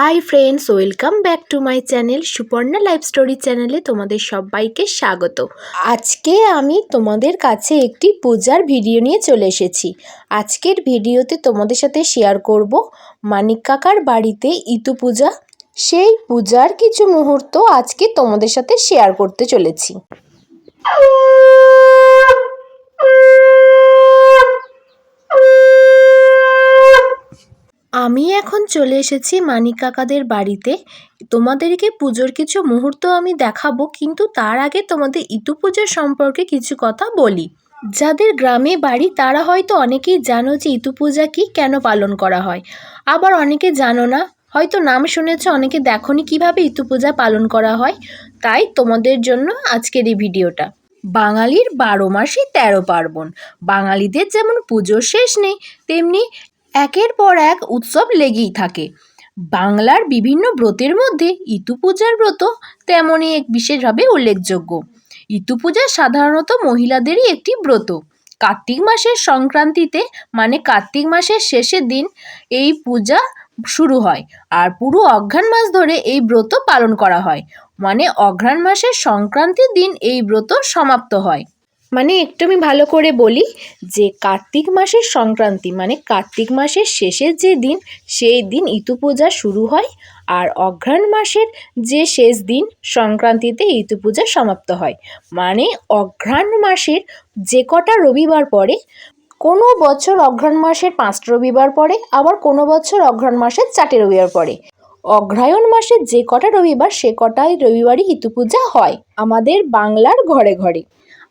Hi friends welcome back to my channel Suparna life story চ্যানেলে তোমাদের সবাইকে স্বাগত। আজকে আমি তোমাদের কাছে একটি পূজার ভিডিও নিয়ে চলে এসেছি। আজকের ভিডিওতে তোমাদের সাথে শেয়ার করব মানিক কাকার বাড়িতে ইতু পূজা। সেই পূজার কিছু মুহূর্ত আজকে তোমাদের সাথে শেয়ার করতে চলেছি। আমি এখন চলে এসেছি মানিক কাকাদের বাড়িতে। তোমাদেরকে পুজোর কিছু মুহূর্ত আমি দেখাবো, কিন্তু তার আগে তোমাদের ইতু পুজোর সম্পর্কে কিছু কথা বলি। যাদের গ্রামে বাড়ি, তারা হয়তো অনেকেই জানো যে ইতু পূজা কি, কেন পালন করা হয়। আবার অনেকে জানো না, হয়তো নাম শুনেছ, অনেকে দেখনি কীভাবে ইতু পূজা পালন করা হয়। তাই তোমাদের জন্য আজকের এই ভিডিওটা। বাঙালির বারো মাসে তেরো পার্বণ। বাঙালিদের যেমন পুজোর শেষ নেই, তেমনি একের পর এক উৎসব লেগেই থাকে। বাংলার বিভিন্ন ব্রতের মধ্যে ইতু পূজার ব্রত তেমনই এক বিশেষভাবে উল্লেখযোগ্য। ইতু পূজা সাধারণত মহিলাদেরই একটি ব্রত। কার্তিক মাসের সংক্রান্তিতে মানে কার্তিক মাসের শেষের দিন, এই পূজা শুরু হয় আর পুরো অঘ্রাণ মাস ধরে এই ব্রত পালন করা হয়। মানে অঘ্রাণ মাসের সংক্রান্তির দিন এই ব্রত সমাপ্ত হয়। মানে একটু আমি ভালো করে বলি যে কার্তিক মাসের সংক্রান্তি মানে কার্তিক মাসের শেষের যে দিন, সেই দিন ইতু পূজা শুরু হয় আর অঘ্রাণ মাসের যে শেষ দিন, সংক্রান্তিতে ইতু পূজা সমাপ্ত হয়। মানে অঘ্রাণ মাসের যে কটা রবিবার পরে কোনো বছর অঘ্রাণ মাসের পাঁচটা রবিবার পরে আবার কোনো বছর অঘ্রাণ মাসের চারটে রবিবার পরে অগ্রহায়ণ মাসের যে কটা রবিবার, সে কটাই রবিবারই ইতু পূজা হয় আমাদের বাংলার ঘরে ঘরে।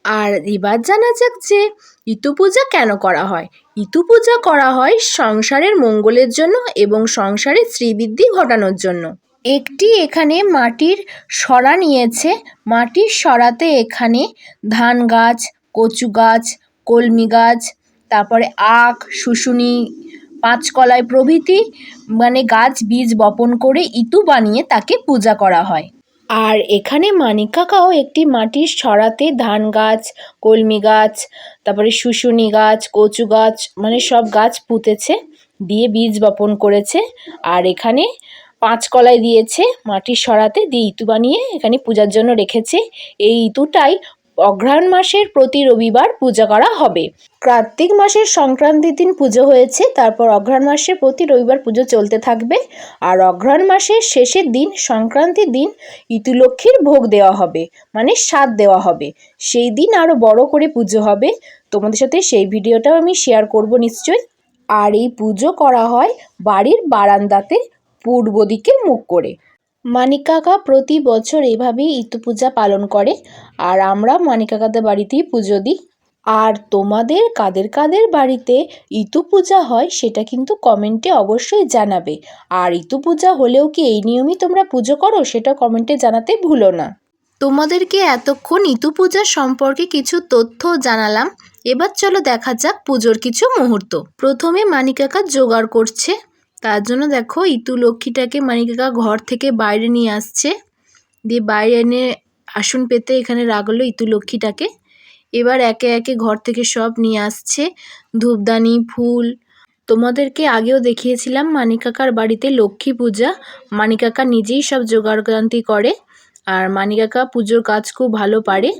আর এবার জানা যাক যে ইতু পূজা কেন করা হয়। ইতু পূজা করা হয় সংসারের মঙ্গলের জন্য এবং সংসারে শ্রীবৃদ্ধি ঘটানোর জন্য। একটি এখানে মাটির সরা নিয়েছে। মাটির সরাতে এখানে ধান গাছ, কচু গাছ, কলমি গাছ, তারপরে আখ, শুশুনি, পাঁচকলাই প্রভৃতি মানে গাছ বীজ বপন করে ইতু বানিয়ে তাকে পূজা করা হয়। আর এখানে মানিক কাকাও একটি মাটির সরাতে ধান গাছ, কলমি গাছ, তারপরে শুশুনি গাছ, কচু গাছ মানে সব গাছ পুঁতেছে, দিয়ে বীজ বপন করেছে। আর এখানে পাঁচ কলাই দিয়েছে, মাটির সরাতে দিয়ে ইতু বানিয়ে এখানে পূজার জন্য রেখেছে। এই ইতুটাই অঘ্রাণ মাসের প্রতি রবিবার পূজা করা হবে। কার্তিক মাসের সংক্রান্তির দিন পুজো হয়েছে, তারপর অঘ্রাণ মাসে প্রতি রবিবার পুজো চলতে থাকবে। আর অঘ্রাণ মাসের শেষের দিন, সংক্রান্তির দিন ইতুলক্ষ্মীর ভোগ দেওয়া হবে মানে স্বাদ দেওয়া হবে। সেই দিন আরও বড় করে পুজো হবে। তোমাদের সাথে সেই ভিডিওটাও আমি শেয়ার করব নিশ্চয়ই। আর এই পুজো করা হয় বাড়ির বারান্দাতে পূর্ব দিকে মুখ করে। মানিক কাকা প্রতি বছর এভাবেই ইতু পূজা পালন করে। আর আমরা মানিক কাকাদের বাড়িতেই পুজো দিই। আর তোমাদের কাদের কাদের বাড়িতে ইতু পূজা হয় সেটা কিন্তু কমেন্টে অবশ্যই জানাবে। আর ইতু পূজা হলেও কি এই নিয়মই তোমরা পুজো করো সেটা কমেন্টে জানাতে ভুলো না। তোমাদেরকে এতক্ষণ ইতু পূজা সম্পর্কে কিছু তথ্য জানালাম। এবার চলো দেখা যাক পুজোর কিছু মুহূর্ত। প্রথমে মানিকাকা জোগাড় করছে। তার জন্য দেখো, ইতু লক্ষ্মীটাকে মানিকাকা ঘর থেকে বাইরে নিয়ে আসছে। দিয়ে বাইরে এনে আসন পেতে এখানে রাখল ইতু লক্ষ্মীটাকে। এবার একে একে ঘর থেকে সব নিয়ে আসছে। ধূপদানি, ফুল। তোমাদেরকে আগেও দেখিয়েছিলাম মানিকাকার বাড়িতে লক্ষ্মী পূজা। মানিকাকা নিজেই সব জোগাড়যন্ত্রী করে আর মানিকাকা পুজোর কাজ খুব ভালো পারে।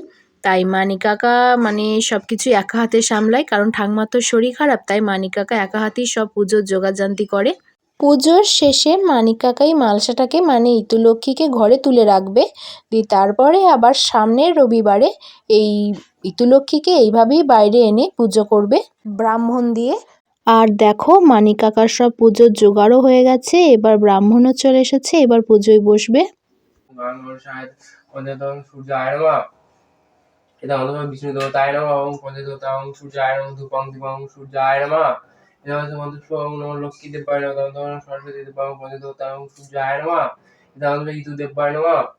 তাই মানিকাকা মানে সব কিছু একা হাতে সামলায়, কারণ ঠাকমার তো শরীর খারাপ, তাই মানিকাকা একা হাতেই সব পুজোর জোগাড়যন্ত্রী করে। পুজোর শেষে মানিকাকাই মালসাটাকে মানে ইতুলক্ষ্মীকে ঘরে তুলে রাখবে। দিয়ে তারপরে আবার সামনের রবিবারে এই ইতুলক্ষ্মীকে এইভাবেই বাইরে এনে পুজো করবে ব্রাহ্মণ দিয়ে। আর দেখো মানিকাকার সব পুজোর জোগাড়ও হয়ে গেছে। এবার ব্রাহ্মণও চলে এসেছে, এবার পুজোয় বসবে। সূর্যায় নমঃ এটা সরস্বতী বিষ্ণু দেবতায় নমঃ ওং পঞ্চদেবতাং সূর্যায় নমঃ ধূপং দীপং সূর্যায় নমঃ এটা হচ্ছে মন্ত্র ওং নমঃ লক্ষ্মী দেবায় নমঃ তখন সরস্বতী দেবাং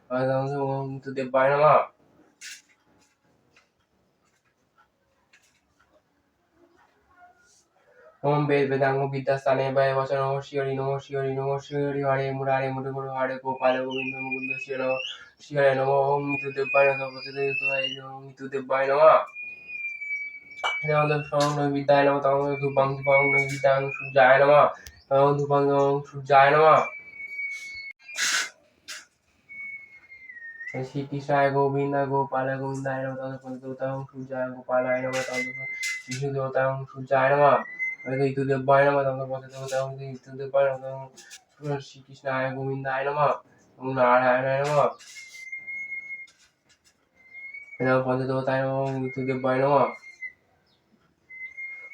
সূর্যায় নমঃ তখন যখন ইতু দেব্যায় নমঃ ওম বেদ বেদাঙ্গ বিদ্যাস্থানে বায় বচন নম শিহরি নম শিহরি নম শিহরি হরে মুরারে মুরে মুরে হরে গোপাল গোবিন্দ মুকুন্দ শিব নম শিহরে নম ওম মিতু দেব্যায় নমঃ প্রচুদেবায় ওম মিতু দেব্যায় নমঃ তখন স্বর্ণ বিদ্যায় নমঃ তখন ধূপং ধূপং বিদ্যাং সূর্যায় নমঃ ধূপং সূর্যায় নমঃ শ্রীকৃষ্ণায় গোবিন্দ গোপাল গোবিন্দায় নমঃ পঞ্চদেবতাং সূর্যায় গোপালায় নম তখন বিষ্ণু দেবতাং সূর্যায় নমঃ দেব্যায় নমঃ ইতু দেব্যায় নমঃ শ্রীকৃষ্ণায় গোবিন্দায় নমঃ নারায়ণায় নম পঞ্চদেবতায় নমঃ ইতু দেব্যায় নমঃ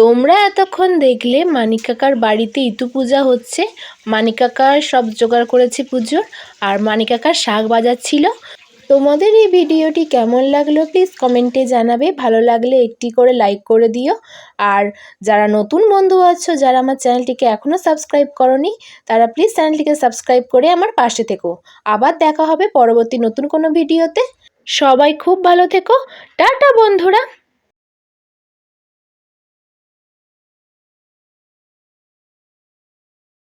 তোমরা এতক্ষণ দেখলে মানিকাকার বাড়িতে ইতু পূজা হচ্ছে। মানিকাকার সব জোগাড় করেছে পুজোর, আর মানিকাকার কাকা শাক বাজাচ্ছিল। তোমাদের এই ভিডিওটি কেমন লাগল প্লিজ কমেন্টে জানাবে। ভালো লাগলে একটি করে লাইক করে দিও। আর যারা নতুন বন্ধু আছো, যারা আমার চ্যানেলটিকে এখনও সাবস্ক্রাইব করনি, তারা প্লিজ চ্যানেলটিকে সাবস্ক্রাইব করে আমার পাশে থেকো। আবার দেখা হবে পরবর্তী নতুন কোনো ভিডিওতে। সবাই খুব ভালো থেকো। টাটা বন্ধুরা।